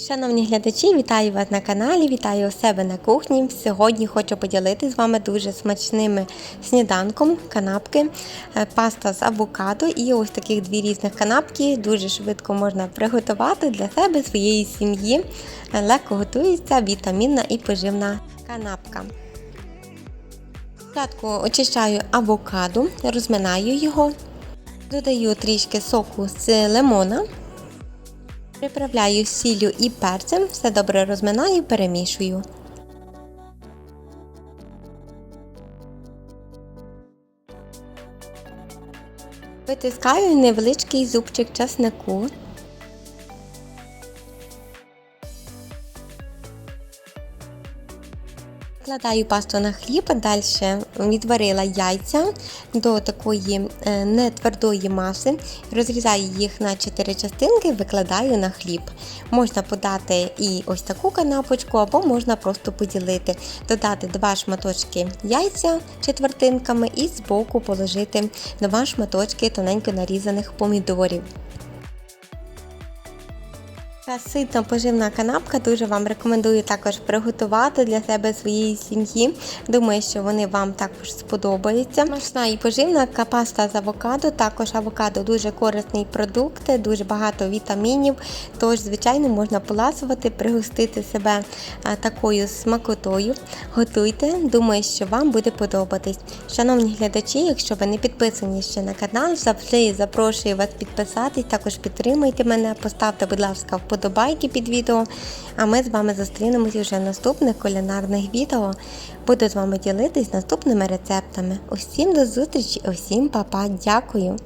Шановні глядачі, вітаю вас на каналі, вітаю у себе на кухні. Сьогодні хочу поділитися з вами дуже смачними сніданком, канапки, е, паста з авокадо і ось таких дві різних канапки. Дуже швидко можна приготувати для себе, своєї сім'ї. Легко готується, вітамінна і поживна канапка. Спочатку очищаю авокадо, розминаю його, додаю трішки соку з лимона. Приправляю сіллю і перцем, все добре розминаю, перемішую. Витискаю невеличкий зубчик часнику. Вкладаю пасту на хліб, далі відварила яйця до такої е, нетвердої маси, розрізаю їх на 4 частинки, викладаю на хліб. Можна подати і ось таку канапочку, або можна просто поділити, додати два шматочки яйця четвертинками і збоку положити два шматочки тоненько нарізаних помідорів. Та ситна поживна канапка дуже вам рекомендую також приготувати для себе своєї сім'ї. Думаю, що вони вам також сподобаються. Смачна і поживна капаста з авокадо. Також авокадо дуже корисний продукт, дуже багато вітамінів. Тож, звичайно, можна поласувати, пригостити себе такою смакотою. Готуйте, думаю, що вам буде подобатись. Шановні глядачі, якщо ви не підписані ще на канал, завжди запрошую вас підписатись, також підтримуйте мене, поставте, будь ласка, вподобайки під відео. А ми з вами зустрінемось вже в наступних кулінарних відео. Буду з вами ділитись наступними рецептами. Усім до зустрічі, усім па-па, дякую!